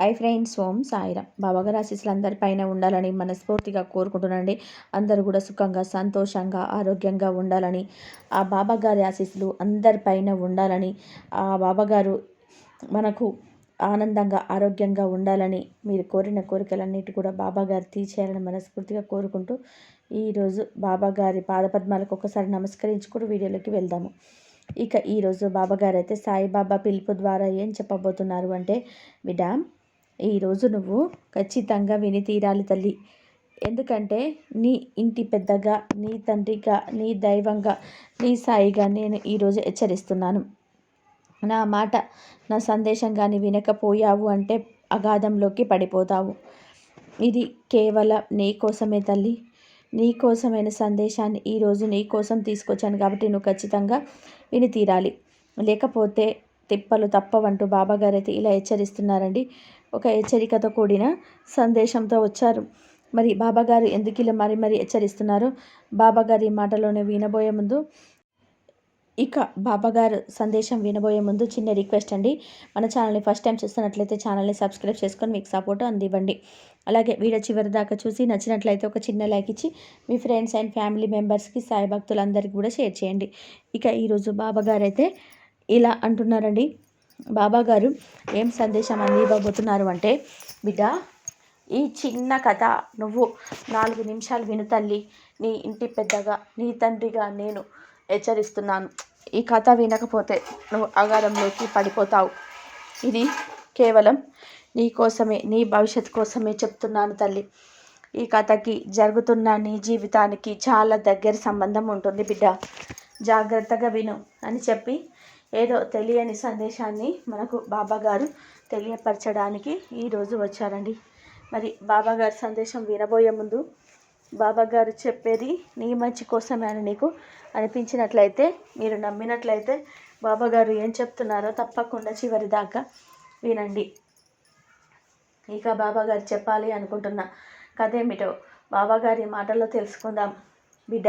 I friends ఓం సాయిరామ్ బాబాగారు ఆశీస్సులు అందరిపైన ఉండాలని మనస్ఫూర్తిగా కోరుకుంటున్నాండి అందరూ కూడా సుఖంగా సంతోషంగా ఆరోగ్యంగా ఉండాలని ఆ బాబాగారి ఆశీస్సులు అందరిపైన ఉండాలని ఆ బాబాగారు మనకు ఆనందంగా ఆరోగ్యంగా ఉండాలని మీరు కోరిన కోరికలన్నిటి కూడా బాబాగారు తీర్చేయాలని మనస్ఫూర్తిగా కోరుకుంటూ ఈరోజు బాబాగారి పాదపద్మాలకు ఒకసారి నమస్కరించుకుంటూ వీడియోలోకి వెళ్దాము. ఇక ఈరోజు బాబాగారు అయితే సాయిబాబా పిలుపు ద్వారా ఏం చెప్పబోతున్నారు అంటే బిడ్డ ఈరోజు నువ్వు ఖచ్చితంగా విని తీరాలి తల్లి. ఎందుకంటే నీ ఇంటి పెద్దగా నీ తండ్రిగా నీ దైవంగా నీ సాయిగా నేను ఈరోజు హెచ్చరిస్తున్నాను. నా మాట నా సందేశం కానీ వినకపోయావు అంటే అగాధంలోకి పడిపోతావు. ఇది కేవలం నీ కోసమే తల్లి. నీ కోసమైన సందేశాన్ని ఈరోజు నీ కోసం తీసుకొచ్చాను కాబట్టి నువ్వు ఖచ్చితంగా విని తీరాలి. లేకపోతే తిప్పలు తప్పవంటూ బాబాగారు అయితే ఇలా హెచ్చరిస్తున్నారండి. ఒక హెచ్చరికతో కూడిన సందేశంతో వచ్చారు. మరి బాబాగారు ఎందుకు ఇలా మరి మరి హెచ్చరిస్తున్నారు? బాబాగారి మాటలోనే వినబోయే ముందు ఇక బాబాగారు సందేశం వినబోయే ముందు చిన్న రిక్వెస్ట్ అండి. మన ఛానల్ని ఫస్ట్ టైం చూస్తున్నట్లయితే ఛానల్ని సబ్స్క్రైబ్ చేసుకొని మీకు సపోర్ట్ అందివ్వండి. అలాగే వీడియో చివరి దాకా చూసి నచ్చినట్లయితే ఒక చిన్న లైక్ ఇచ్చి మీ ఫ్రెండ్స్ అండ్ ఫ్యామిలీ మెంబర్స్కి సాయి భక్తులందరికీ కూడా షేర్ చేయండి. ఇక ఈరోజు బాబాగారు అయితే ఇలా అంటున్నారండి. బాబా గారు ఏం సందేశం అందివ్వబోతున్నారు అంటే బిడ్డ ఈ చిన్న కథ నువ్వు నాలుగు నిమిషాలు విను తల్లి. నీ ఇంటి పెద్దగా నీ తండ్రిగా నేను హెచ్చరిస్తున్నాను. ఈ కథ వినకపోతే నువ్వు అగారంలోకి పడిపోతావు. ఇది కేవలం నీ కోసమే నీ భవిష్యత్ కోసమే చెప్తున్నాను తల్లి. ఈ కథకి జరుగుతున్న నీ జీవితానికి చాలా దగ్గర సంబంధం ఉంటుంది బిడ్డ. జాగ్రత్తగా విను అని చెప్పి ఏదో తెలియని సందేశాన్ని మనకు బాబాగారు తెలియపరచడానికి ఈరోజు వచ్చారండి. మరి బాబాగారి సందేశం వినబోయే ముందు బాబాగారు చెప్పేది నీ మంచి కోసమే అని నీకు అనిపించినట్లయితే మీరు నమ్మినట్లయితే బాబాగారు ఏం చెప్తున్నారో తప్పకుండా చివరి దాకా వినండి. ఇక బాబాగారు చెప్పాలి అనుకుంటున్న కథ ఏమిటో బాబాగారి మాటల్లో తెలుసుకుందాం. బిడ్డ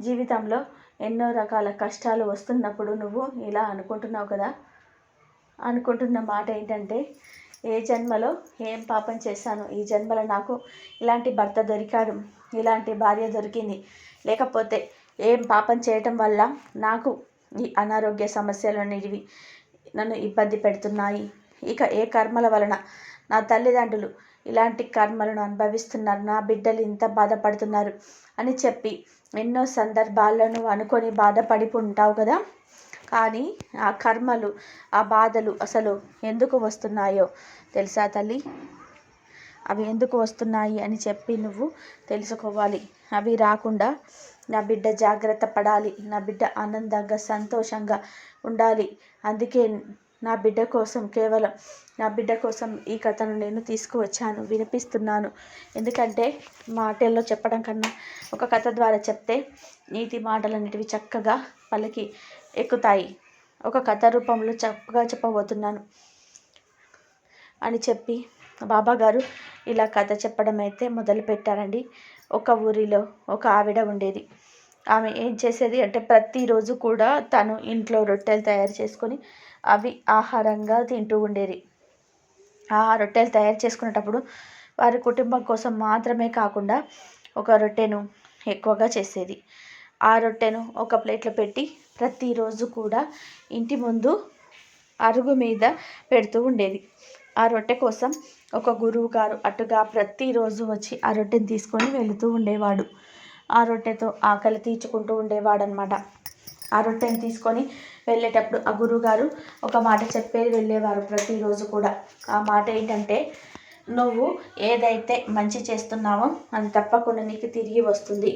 జీవితంలో ఎన్నో రకాల కష్టాలు వస్తున్నప్పుడు నువ్వు ఇలా అనుకుంటున్నావు కదా? అనుకుంటున్న మాట ఏంటంటే ఏ జన్మలో ఏం పాపం చేశాను? ఈ జన్మలో నాకు ఇలాంటి భర్త దొరికాడు ఇలాంటి భార్య దొరికింది. లేకపోతే ఏం పాపం చేయటం వల్ల నాకు ఈ అనారోగ్య సమస్యలు అనేవి నన్ను ఇబ్బంది పెడుతున్నాయి? ఇక ఏ కర్మల వలన నా తల్లిదండ్రులు ఇలాంటి కర్మలను అనుభవిస్తున్నారు? నా బిడ్డలు ఇంత బాధపడుతున్నారు? అని చెప్పి ఎన్నో సందర్భాలను అనుకొని బాధపడి ఉంటావు కదా? కానీ ఆ కర్మలు ఆ బాధలు అసలు ఎందుకు వస్తున్నాయో తెలుసా తల్లి? అవి ఎందుకు వస్తున్నాయి అని చెప్పి నువ్వు తెలుసుకోవాలి. అవి రాకుండా నా బిడ్డ జాగ్రత్త పడాలి. నా బిడ్డ ఆనందంగా సంతోషంగా ఉండాలి. అందుకే నా బిడ్డ కోసం కేవలం నా బిడ్డ కోసం ఈ కథను నేను తీసుకువచ్చాను వినిపిస్తున్నాను. ఎందుకంటే మాటల్లో చెప్పడం కన్నా ఒక కథ ద్వారా చెప్తే నీతి మాటలన్నిటివి చక్కగా పలికి ఎక్కుతాయి. ఒక కథ రూపంలో చక్కగా చెప్పబోతున్నాను అని చెప్పి బాబా గారు ఇలా కథ చెప్పడం అయితే మొదలు పెట్టారండి ఒక ఊరిలో ఒక ఆవిడ ఉండేది. ఆమె ఏం చేసేది అంటే ప్రతిరోజు కూడా తను ఇంట్లో రొట్టెలు తయారు చేసుకొని అవి ఆహారంగా తింటూ ఉండేది. ఆ రొట్టెలు తయారు చేసుకునేటప్పుడు వారి కుటుంబం కోసం మాత్రమే కాకుండా ఒక రొట్టెను ఎక్కువగా చేసేది. ఆ రొట్టెను ఒక ప్లేట్లో పెట్టి ప్రతిరోజు కూడా ఇంటి ముందు అరుగు మీద పెడుతూ ఉండేది. ఆ రొట్టె కోసం ఒక గురువు గారు అటుగా ప్రతిరోజు వచ్చి ఆ రొట్టెని తీసుకొని వెళుతూ ఉండేవాడు. ఆ రొట్టెతో ఆకలి తీర్చుకుంటూ ఉండేవాడనమాట ఆ రొట్టెని తీసుకొని వెళ్ళేటప్పుడు ఆ గురువుగారు ఒక మాట చెప్పేది వెళ్ళేవారు ప్రతిరోజు కూడా. ఆ మాట ఏంటంటే నువ్వు ఏదైతే మంచి చేస్తున్నావో అది తప్పకుండా నీకు తిరిగి వస్తుంది.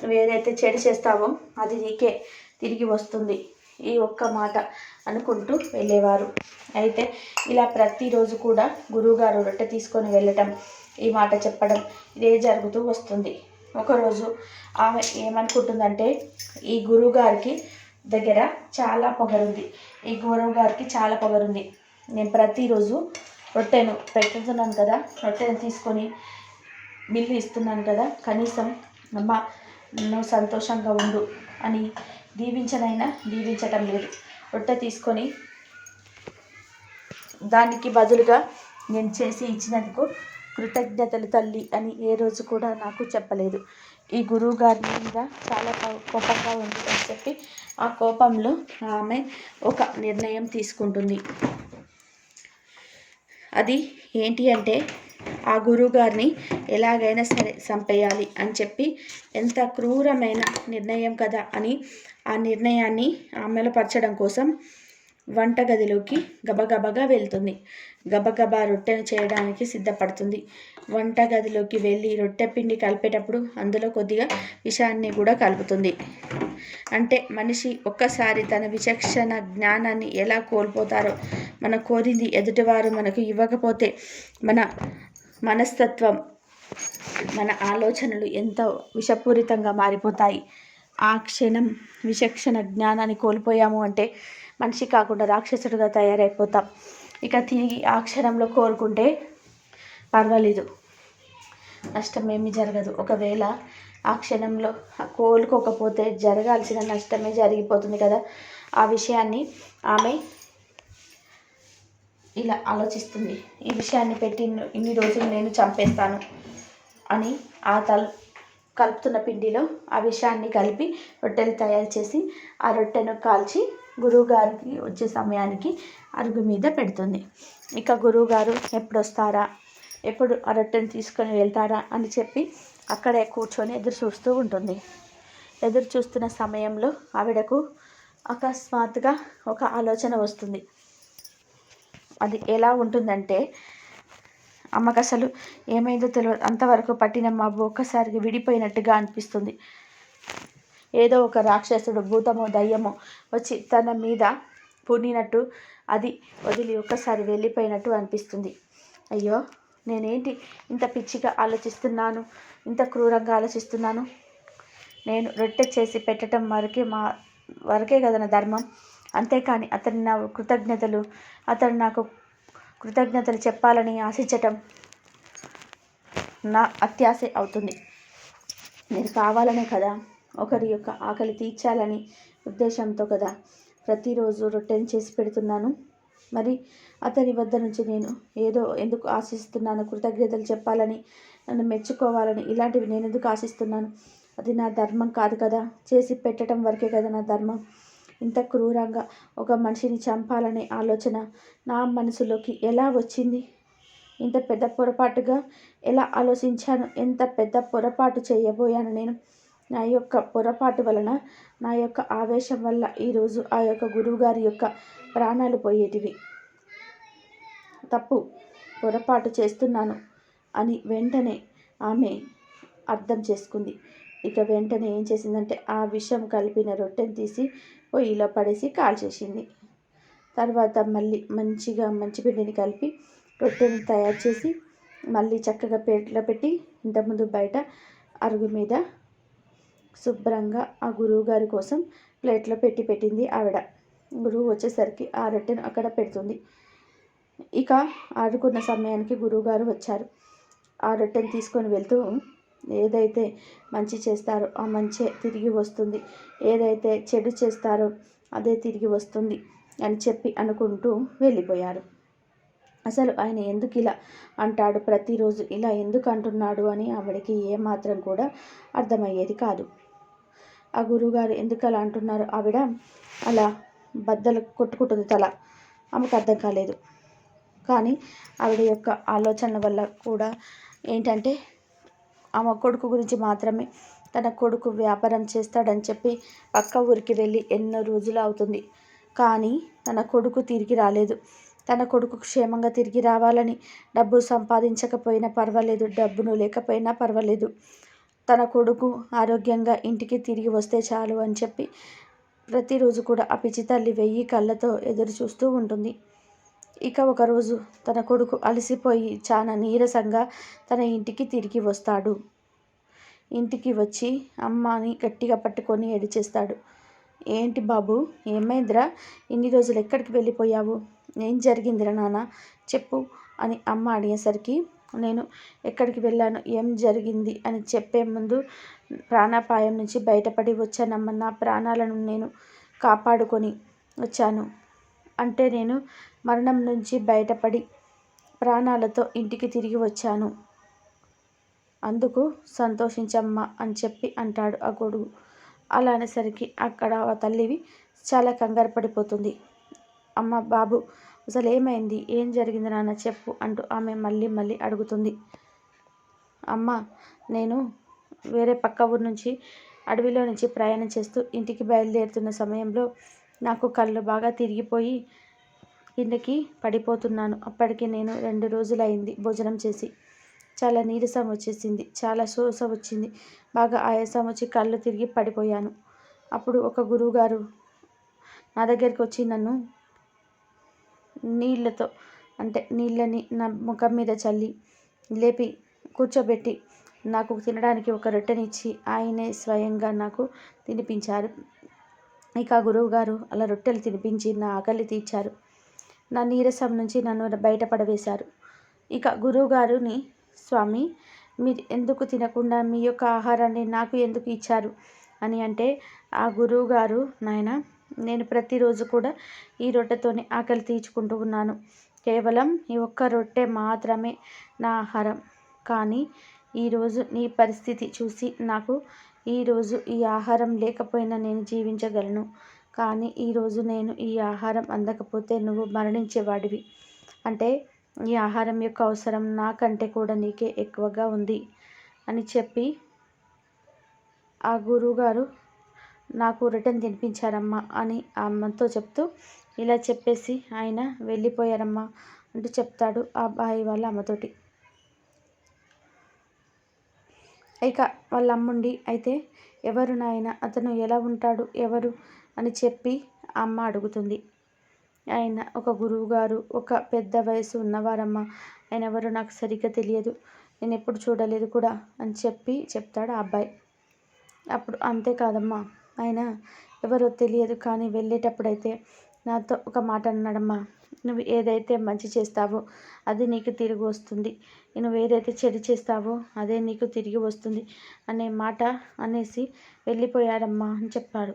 నువ్వు ఏదైతే చెడు చేస్తావో అది నీకే తిరిగి వస్తుంది. ఈ ఒక్క మాట అనుకుంటూ వెళ్ళేవారు. అయితే ఇలా ప్రతిరోజు కూడా గురువుగారు రొట్టె తీసుకొని వెళ్ళటం ఈ మాట చెప్పడం ఇదే జరుగుతూ వస్తుంది. ఒకరోజు ఆమె ఏమనుకుంటుందంటే ఈ గురువుగారికి దగ్గర చాలా పొగరుంది. ఈ గురువుగారికి చాలా పొగరుంది. నేను ప్రతిరోజు రొట్టెను పెట్టుతున్నాను కదా రొట్టెను తీసుకొని బిల్లు ఇస్తున్నాను కదా కనీసం అమ్మ నువ్వు సంతోషంగా ఉండు అని దీవించనైనా దీవించటం లేదు. రొట్టె తీసుకొని దానికి బదులుగా నేను చేసి ఇచ్చినందుకు కృతజ్ఞతలు తల్లి అని ఏ రోజు కూడా నాకు చెప్పలేదు. ఈ గురువు గారి మీద చాలా కోపంగా ఉంది అని చెప్పి ఆ కోపంలో ఆమె ఒక నిర్ణయం తీసుకుంటుంది. అది ఏంటి అంటే ఆ గురువుగారిని ఎలాగైనా సరే చంపేయాలి అని చెప్పి ఎంత క్రూరమైన నిర్ణయం కదా అని ఆ నిర్ణయాన్ని అమలుపరచడం కోసం వంటగదిలోకి గబగబగా వెళ్తుంది. గబగబా రొట్టెను చేయడానికి సిద్ధపడుతుంది. వంటగదిలోకి వెళ్ళి రొట్టె పిండి కలిపేటప్పుడు అందులో కొద్దిగా విషాన్ని కూడా కలుపుతుంది. అంటే మనిషి ఒక్కసారి తన విచక్షణ జ్ఞానాన్ని ఎలా కోల్పోతారో మన కోరింది ఎదుటివారు మనకు ఇవ్వకపోతే మన మనస్తత్వం మన ఆలోచనలు ఎంతో విషపూరితంగా మారిపోతాయి. ఆ క్షణం విచక్షణ జ్ఞానాన్ని కోల్పోయాము అంటే మనిషి కాకుండా రాక్షసుడిగా తయారైపోతాం. ఇక తిరిగి ఆ క్షణంలో కోరుకుంటే పర్వాలేదు. నష్టం ఏమీ జరగదు. ఒకవేళ ఆ క్షణంలో కోలుకోకపోతే జరగాల్సిన నష్టమే జరిగిపోతుంది కదా. ఆ విషయాన్ని ఆమె ఇలా ఆలోచిస్తుంది. ఈ విషయాన్ని పెట్టి ఇన్ని రోజులు నేను చంపేస్తాను అని ఆ తల్ కలుపుతున్న పిండిలో ఆ విషయాన్ని కలిపి రొట్టెలు తయారు చేసి ఆ రొట్టెను కాల్చి గురువుగారికి వచ్చే సమయానికి అరుగు మీద పెడుతుంది. ఇక గురువుగారు ఎప్పుడు వస్తారా ఎప్పుడు ఆ తీసుకొని వెళ్తారా? అని చెప్పి అక్కడే కూర్చొని ఎదురు చూస్తూ ఉంటుంది. ఎదురు చూస్తున్న సమయంలో ఆవిడకు అకస్మాత్తుగా ఒక ఆలోచన వస్తుంది. అది ఎలా ఉంటుందంటే అమ్మకు అసలు ఏమైందో తెలియదు అంతవరకు పట్టిన మబ్బు ఒక్కసారిగా విడిపోయినట్టుగా అనిపిస్తుంది. ఏదో ఒక రాక్షసుడు భూతమో దయ్యమో వచ్చి తన మీద పునినట్టు అది వదిలి ఒక్కసారి వెళ్ళిపోయినట్టు అనిపిస్తుంది. అయ్యో నేనేంటి ఇంత పిచ్చిగా ఆలోచిస్తున్నాను? ఇంత క్రూరంగా ఆలోచిస్తున్నాను? నేను రొట్టె చేసి పెట్టడం వరకే మా వరకే కదా నా ధర్మం. అంతేకాని అతని నా కృతజ్ఞతలు అతను నాకు కృతజ్ఞతలు చెప్పాలని ఆశించటం నా అత్యాశ అవుతుంది. నేను కావాలనే కదా. ఒకరి యొక్క ఆకలి తీర్చాలని ఉద్దేశంతో కదా ప్రతిరోజు రొట్టెని చేసి పెడుతున్నాను. మరి అతని వద్ద నుంచి నేను ఏదో ఎందుకు ఆశిస్తున్నాను కృతజ్ఞతలు చెప్పాలని నన్ను మెచ్చుకోవాలని ఇలాంటివి నేను ఎందుకు ఆశిస్తున్నాను? అది నా ధర్మం కాదు కదా. చేసి పెట్టడం వరకే కదా నా ధర్మం. ఇంత క్రూరంగా ఒక మనిషిని చంపాలనే ఆలోచన నా మనసులోకి ఎలా వచ్చింది? ఇంత పెద్ద పొరపాటుగా ఎలా ఆలోచించాను? ఎంత పెద్ద పొరపాటు చేయబోయాను నేను? నా యొక్క పొరపాటు వలన నా యొక్క ఆవేశం వల్ల ఈరోజు ఆ యొక్క గురువుగారి యొక్క ప్రాణాలు పోయేటివి. తప్పు పొరపాటు చేస్తున్నాను అని వెంటనే ఆమె అర్థం చేసుకుంది. ఇక వెంటనే ఏం చేసిందంటే ఆ విషం కలిపిన రొట్టెని తీసి పొయ్యిలో పడేసి కాల్చేసింది తర్వాత మళ్ళీ మంచిగా మంచి పిండిని కలిపి రొట్టెని తయారు చేసి మళ్ళీ చక్కగా ప్లేట్లో పెట్టి ఇంతకుముందు బయట అరుగు మీద శుభ్రంగా ఆ గురువు గారి కోసం ప్లేట్లో పెట్టి పెట్టింది ఆవిడ. గురువు వచ్చేసరికి ఆ రొట్టెను అక్కడ పెడుతుంది. ఇక ఆడుకున్న సమయానికి గురువుగారు వచ్చారు. ఆ రొట్టెను తీసుకొని వెళ్తూ ఏదైతే మంచి చేస్తారో ఆ మంచి తిరిగి వస్తుంది. ఏదైతే చెడు చేస్తారో అదే తిరిగి వస్తుంది అని చెప్పి అనుకుంటూ వెళ్ళిపోయారు. అసలు ఆయన ఎందుకు ఇలా అంటాడు? ప్రతిరోజు ఇలా ఎందుకు అంటున్నాడు? అని ఆవిడకి ఏమాత్రం కూడా అర్థమయ్యేది కాదు. ఆ గురువుగారు ఎందుకు అలా అంటున్నారు? ఆవిడ అలా బద్దలు కొట్టుకుంటుంది తల. ఆమెకు అర్థం కాలేదు. కానీ ఆవిడ యొక్క ఆలోచనల వల్ల కూడా ఏంటంటే ఆమె కొడుకు గురించి మాత్రమే తన కొడుకు వ్యాపారం చేస్తాడని చెప్పి పక్క ఊరికి వెళ్ళి ఎన్నో రోజులు అవుతుంది. కానీ తన కొడుకు తిరిగి రాలేదు. తన కొడుకు క్షేమంగా తిరిగి రావాలని డబ్బు సంపాదించకపోయినా పర్వాలేదు. డబ్బును లేకపోయినా పర్వాలేదు. తన కొడుకు ఆరోగ్యంగా ఇంటికి తిరిగి వస్తే చాలు అని చెప్పి ప్రతిరోజు కూడా ఆ పిచ్చి తల్లి వెయ్యి కళ్ళతో ఎదురు చూస్తూ ఉంటుంది. ఇక ఒకరోజు తన కొడుకు అలసిపోయి చాలా నీరసంగా తన ఇంటికి తిరిగి వస్తాడు. ఇంటికి వచ్చి అమ్మని గట్టిగా పట్టుకొని ఏడిచేస్తాడు ఏంటి బాబు ఏమైందిరా? ఇన్ని రోజులు ఎక్కడికి వెళ్ళిపోయావు? ఏం జరిగిందిరా నాన్న? చెప్పు అని అమ్మ అడిగేసరికి నేను ఎక్కడికి వెళ్ళాను? ఏం జరిగింది? అని చెప్పే ముందు ప్రాణాపాయం నుంచి బయటపడి వచ్చానమ్మ. నా ప్రాణాలను నేను కాపాడుకొని వచ్చాను. అంటే నేను మరణం నుంచి బయటపడి ప్రాణాలతో ఇంటికి తిరిగి వచ్చాను. అందుకు సంతోషించమ్మా అని చెప్పి అంటాడు ఆ గొడుగు. అలా అనేసరికి అక్కడ ఆ తల్లివి చాలా కంగారు పడిపోతుంది. అమ్మ బాబు అసలు ఏమైంది ఏం జరిగింది నాన్న? చెప్పు అంటూ ఆమె మళ్ళీ మళ్ళీ అడుగుతుంది. అమ్మ నేను వేరే పక్క ఊరు నుంచి అడవిలో నుంచి ప్రయాణం చేస్తూ ఇంటికి బయలుదేరుతున్న సమయంలో నాకు కళ్ళు బాగా తిరిగిపోయి కిందకి పడిపోతున్నాను. అప్పటికి నేను రెండు రోజులైంది భోజనం చేసి. చాలా నీరసం వచ్చేసింది. చాలా శోష వచ్చింది. బాగా ఆయాసం వచ్చి కళ్ళు తిరిగి పడిపోయాను. అప్పుడు ఒక గురువుగారు నా దగ్గరికి వచ్చి నన్ను నీళ్ళతో అంటే నీళ్ళని నా ముఖం మీద చల్లి లేపి కూర్చోబెట్టి నాకు తినడానికి ఒక రొట్టెనిచ్చి ఆయనే స్వయంగా నాకు తినిపించారు. ఇక గురువు గారు అలా రొట్టెలు తినిపించి నా ఆకలి తీర్చారు. నా నీరసం నుంచి నన్ను బయటపడవేశారు. ఇక గురువుగారుని స్వామి మీరు ఎందుకు తినకుండా మీ యొక్క ఆహారాన్ని నాకు ఎందుకు ఇచ్చారు? అని అంటే ఆ గురువు గారు నాయన నేను ప్రతిరోజు కూడా ఈ రొట్టెతోనే ఆకలి తీర్చుకుంటూ ఉన్నాను. కేవలం ఈ ఒక్క రొట్టె మాత్రమే నా ఆహారం. కానీ ఈరోజు నీ పరిస్థితి చూసి నాకు ఈరోజు ఈ ఆహారం లేకపోయినా నేను జీవించగలను. కానీ ఈరోజు నేను ఈ ఆహారం అందకపోతే నువ్వు మరణించేవాడివి. అంటే ఈ ఆహారం యొక్క అవసరం నాకంటే కూడా నీకే ఎక్కువగా ఉంది అని చెప్పి ఆ గురువుగారు నాకు రిటర్న్ తినిపించారమ్మా అని ఆ అమ్మతో చెప్తూ ఇలా చెప్పేసి ఆయన వెళ్ళిపోయారమ్మా అంటూ చెప్తాడు ఆ అబ్బాయి వాళ్ళ అమ్మతోటి. ఇక వాళ్ళ అమ్ముండి అయితే ఎవరు నాయన? అతను ఎలా ఉంటాడు? ఎవరు? అని చెప్పి అమ్మ అడుగుతుంది. ఆయన ఒక గురువు గారు ఒక పెద్ద వయసు ఉన్నవారమ్మ. ఆయన ఎవరు నాకు సరిగ్గా తెలియదు. నేను ఎప్పుడు చూడలేదు కూడా అని చెప్పి చెప్తాడు ఆ అబ్బాయి. అప్పుడు అంతేకాదమ్మా ఆయన ఎవరో తెలియదు కానీ వెళ్ళేటప్పుడైతే నాతో ఒక మాట అన్నాడమ్మా నువ్వు ఏదైతే మంచి చేస్తావో అది నీకు తిరిగి వస్తుంది. నువ్వు ఏదైతే చెడు చేస్తావో అదే నీకు తిరిగి వస్తుంది అనే మాట అనేసి వెళ్ళిపోయాడమ్మా అని చెప్పాడు.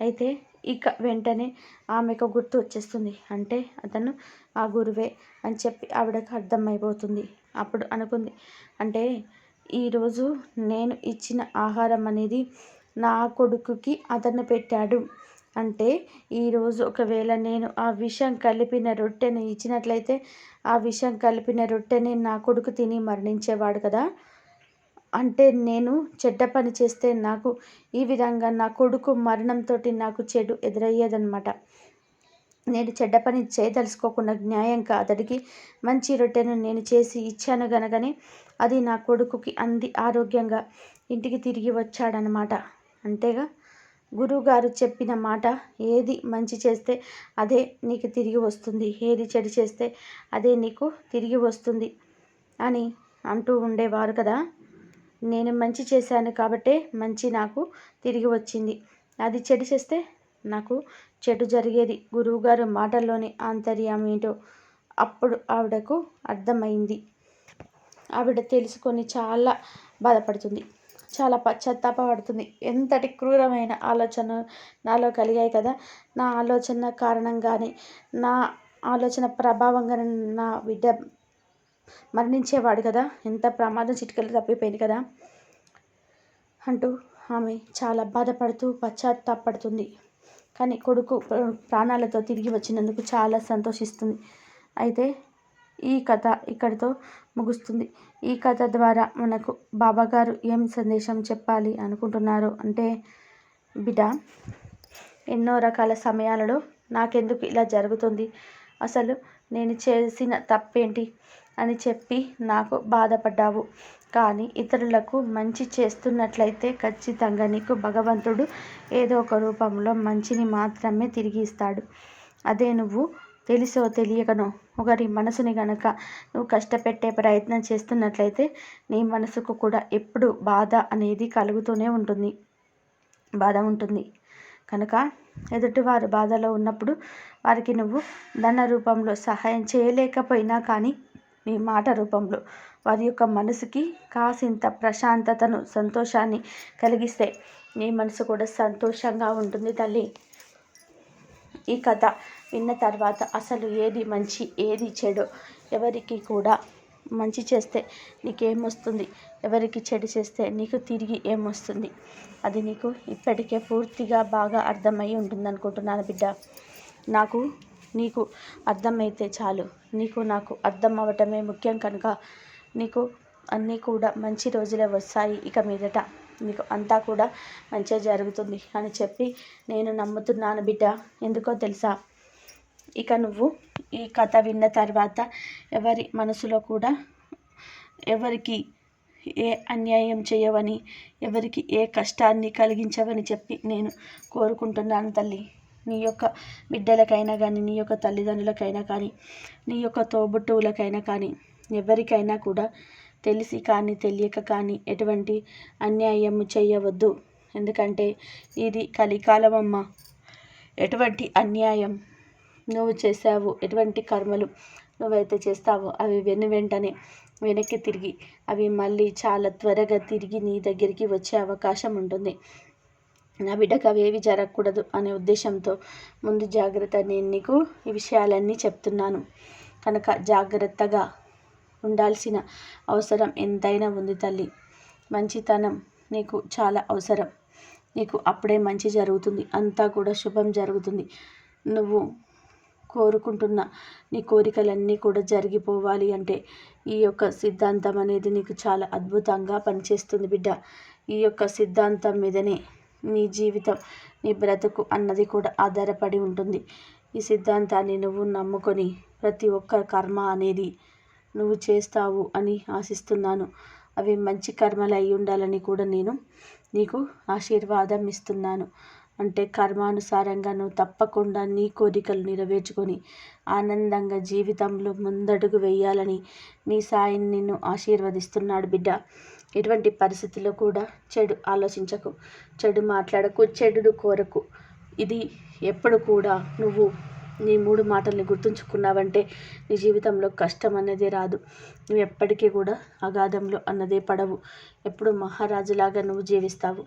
అయితే ఇక వెంటనే ఆమెకు గుర్తు వచ్చేస్తుంది. అంటే అతను ఆ గురువే అని చెప్పి ఆవిడకు అర్థమైపోతుంది. అప్పుడు అనుకుంది అంటే ఈరోజు నేను ఇచ్చిన ఆహారం అనేది నా కొడుకుకి అతను పెట్టాడు. అంటే ఈరోజు ఒకవేళ నేను ఆ విషం కలిపిన రొట్టెను ఇచ్చినట్లయితే ఆ విషం కలిపిన రొట్టెని నా కొడుకు తిని మరణించేవాడు కదా? అంటే నేను చెడ్డ పని చేస్తే నాకు ఈ విధంగా నా కొడుకు మరణంతో నాకు చెడు ఎదురయ్యేదన్నమాట. నేను చెడ్డ పని చేయదలుచుకోకుండా న్యాయంగా అతడికి మంచి రొట్టెను నేను చేసి ఇచ్చాను గనకనే అది నా కొడుకుకి అంది ఆరోగ్యంగా. ఇంటికి తిరిగి వచ్చాడనమాట అంతేగా? గురువుగారు చెప్పిన మాట ఏది మంచి చేస్తే అదే నీకు తిరిగి వస్తుంది. ఏది చెడు చేస్తే అదే నీకు తిరిగి వస్తుంది అని అంటూ ఉండేవారు కదా? నేను మంచి చేశాను కాబట్టే మంచి నాకు తిరిగి వచ్చింది. అది చెడు చేస్తే నాకు చెడు జరిగేది. గురువుగారు మాటల్లోని ఆంతర్యం ఏంటో అప్పుడు ఆవిడకు అర్థమైంది. ఆవిడ తెలుసుకొని చాలా బాధపడుతుంది. చాలా పశ్చాత్తాప పడుతుంది ఎంతటి క్రూరమైన ఆలోచన నాలో కలిగాయి కదా! నా ఆలోచన కారణంగానే నా ఆలోచన ప్రభావంగానే నా బిడ్డ మరణించేవాడు కదా! ఎంత ప్రమాదం చిటికలు తప్పిపోయింది కదా! అంటూ ఆమె చాలా బాధపడుతూ పశ్చాత్తాపడుతుంది. కానీ కొడుకు ప్రాణాలతో తిరిగి వచ్చినందుకు చాలా సంతోషిస్తుంది. అయితే ఈ కథ ఇక్కడితో ముగుస్తుంది. ఈ కథ ద్వారా మనకు బాబాగారు ఏం సందేశం చెప్పాలి అనుకుంటున్నారు అంటే బిడ్డ ఎన్నో రకాల సమయాలలో నాకెందుకు ఇలా జరుగుతుంది? అసలు నేను చేసిన తప్పేంటి అని చెప్పి నాకు బాధపడ్డావు. కానీ ఇతరులకు మంచి చేస్తున్నట్లయితే ఖచ్చితంగా నీకు భగవంతుడు ఏదో ఒక రూపంలో మంచిని మాత్రమే తిరిగి ఇస్తాడు. అదే నువ్వు తెలుసో తెలియకనో ఒకరి మనసుని గనక నువ్వు కష్టపెట్టే ప్రయత్నం చేస్తున్నట్లయితే నీ మనసుకు కూడా ఎప్పుడు బాధ అనేది కలుగుతూనే ఉంటుంది. బాధ ఉంటుంది. కనుక ఎదుటివారు బాధలో ఉన్నప్పుడు వారికి నువ్వు ధన రూపంలో సహాయం చేయలేకపోయినా కానీ నీ మాట రూపంలో వారి యొక్క మనసుకి కాసింత ప్రశాంతతను సంతోషాన్ని కలిగిస్తే నీ మనసు కూడా సంతోషంగా ఉంటుంది తల్లి. ఈ కథ విన్న తర్వాత అసలు ఏది మంచి ఏది చెడు? ఎవరికి కూడా మంచి చేస్తే నీకేమొస్తుంది? ఎవరికి చెడు చేస్తే నీకు తిరిగి ఏమొస్తుంది? అది నీకు ఇప్పటికే పూర్తిగా బాగా అర్థమై ఉంటుంది అనుకుంటున్నాను బిడ్డ. నాకు నీకు అర్థమైతే చాలు. నీకు నాకు అర్థం అవ్వటమే ముఖ్యం కనుక నీకు అన్నీ కూడా మంచి రోజులే వస్తాయి ఇక మీదట. నీకు అంతా కూడా మంచిగా జరుగుతుంది అని చెప్పి నేను నమ్ముతున్నాను బిడ్డ. ఎందుకో తెలుసా? ఇక నువ్వు ఈ కథ విన్న తర్వాత ఎవరి మనసులో కూడా ఎవరికి ఏ అన్యాయం చేయవని ఎవరికి ఏ కష్టాన్ని కలిగించవని చెప్పి నేను కోరుకుంటున్నాను తల్లి. నీ యొక్క బిడ్డలకైనా కానీ నీ యొక్క తల్లిదండ్రులకైనా కానీ నీ యొక్క తోబుట్టువులకైనా కానీ ఎవరికైనా కూడా తెలిసి కానీ తెలియక కానీ ఎటువంటి అన్యాయం చేయవద్దు. ఎందుకంటే ఇది కలికాలం అమ్మ ఎటువంటి అన్యాయం నువ్వు చేసావు ఎటువంటి కర్మలు నువ్వైతే చేస్తావో అవి వెను వెంటనే వెనక్కి తిరిగి అవి మళ్ళీ చాలా త్వరగా తిరిగి నీ దగ్గరికి వచ్చే అవకాశం ఉంటుంది. నా బిడ్డకు అవేవి జరగకూడదు అనే ఉద్దేశంతో ముందు జాగ్రత్త నేను నీకు ఈ విషయాలన్నీ చెప్తున్నాను. కనుక జాగ్రత్తగా ఉండాల్సిన అవసరం ఎంతైనా ఉంది తల్లి. మంచితనం నీకు చాలా అవసరం. నీకు అప్పుడే మంచి జరుగుతుంది. అంతా కూడా శుభం జరుగుతుంది. నువ్వు కోరుకుంటున్న. నీ కోరికలన్నీ కూడా జరిగిపోవాలి అంటే ఈ యొక్క సిద్ధాంతం అనేది నీకు చాలా అద్భుతంగా పనిచేస్తుంది బిడ్డ. ఈ యొక్క సిద్ధాంతం మీదనే నీ జీవితం నీ బ్రతుకు అన్నది కూడా ఆధారపడి ఉంటుంది. ఈ సిద్ధాంతాన్ని నువ్వు నమ్ముకొని ప్రతి ఒక్క కర్మ అనేది నువ్వు చేస్తావు అని ఆశిస్తున్నాను. అవి మంచి కర్మలు అయి ఉండాలని కూడా నేను నీకు ఆశీర్వాదం ఇస్తున్నాను. అంటే కర్మానుసారంగా నువ్వు తప్పకుండా నీ కోరికలు నెరవేర్చుకొని ఆనందంగా జీవితంలో ముందడుగు వేయాలని నీ సాయిని నిన్ను ఆశీర్వదిస్తున్నాడు బిడ్డ. ఎటువంటి పరిస్థితుల్లో కూడా చెడు ఆలోచించకు చెడు మాట్లాడకు చెడుడు కోరకు. ఇది ఎప్పుడు కూడా నువ్వు నీ మూడు మాటల్ని గుర్తుంచుకున్నావంటే నీ జీవితంలో కష్టం అనేది రాదు. నువ్వు ఎప్పటికీ కూడా అగాధంలో అన్నదే పడవు. ఎప్పుడు మహారాజులాగా నువ్వు జీవిస్తావు.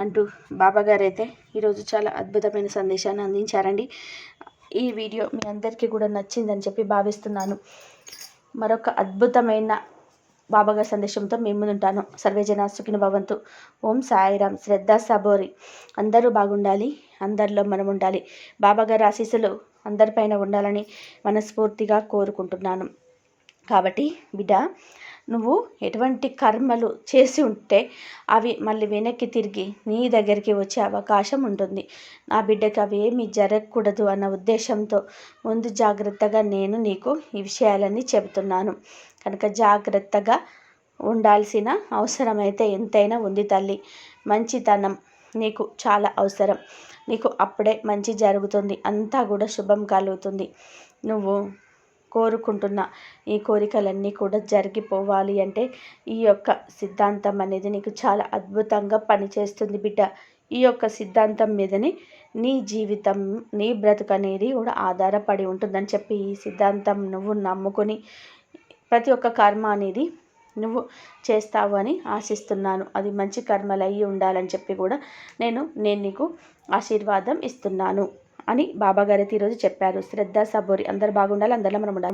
అంటూ బాబాగారు అయితే ఈరోజు చాలా అద్భుతమైన సందేశాన్ని అందించారండి. ఈ వీడియో మీ అందరికీ కూడా నచ్చిందని చెప్పి భావిస్తున్నాను. మరొక అద్భుతమైన బాబాగారి సందేశంతో మేము ముందుంటాను సర్వేజన సుఖిన భవంతు. ఓం సాయిరామ్. శ్రద్ధ సబోరి. అందరూ బాగుండాలి. అందరిలో మనం ఉండాలి. బాబాగారి ఆశీస్సులు అందరిపైన ఉండాలని మనస్ఫూర్తిగా కోరుకుంటున్నాను. కాబట్టి బిడ్డ నువ్వు ఎటువంటి కర్మలు చేసి ఉంటే అవి మళ్ళీ వెనక్కి తిరిగి నీ దగ్గరికి వచ్చే అవకాశం ఉంటుంది. నా బిడ్డకి అవి ఏమీ జరగకూడదు అన్న ఉద్దేశంతో ముందు జాగ్రత్తగా నేను నీకు ఈ విషయాలన్నీ చెబుతున్నాను. కనుక జాగ్రత్తగా ఉండాల్సిన అవసరం అయితే ఎంతైనా ఉంది తల్లి. మంచితనం నీకు చాలా అవసరం. నీకు అప్పుడే మంచి జరుగుతుంది. అంతా కూడా శుభం కలుగుతుంది. నువ్వు కోరుకుంటున్న ఈ కోరికలన్నీ కూడా జరిగిపోవాలి అంటే ఈ యొక్క సిద్ధాంతం అనేది నీకు చాలా అద్భుతంగా పనిచేస్తుంది బిడ్డ. ఈ యొక్క సిద్ధాంతం మీదనే నీ జీవితం నీ బ్రతుకు అనేది కూడా ఆధారపడి ఉంటుందని చెప్పి ఈ సిద్ధాంతం నువ్వు నమ్ముకొని ప్రతి ఒక్క కర్మ అనేది నువ్వు చేస్తావు అని ఆశిస్తున్నాను. అది మంచి కర్మలు అయ్యి ఉండాలని చెప్పి కూడా నేను నేను నీకు ఆశీర్వాదం ఇస్తున్నాను. అని బాబాగారు అయితే ఈరోజు చెప్పారు. శ్రద్ధ సబోరి అందరు బాగుండాలి అందరిలో మనం ఉండాలి.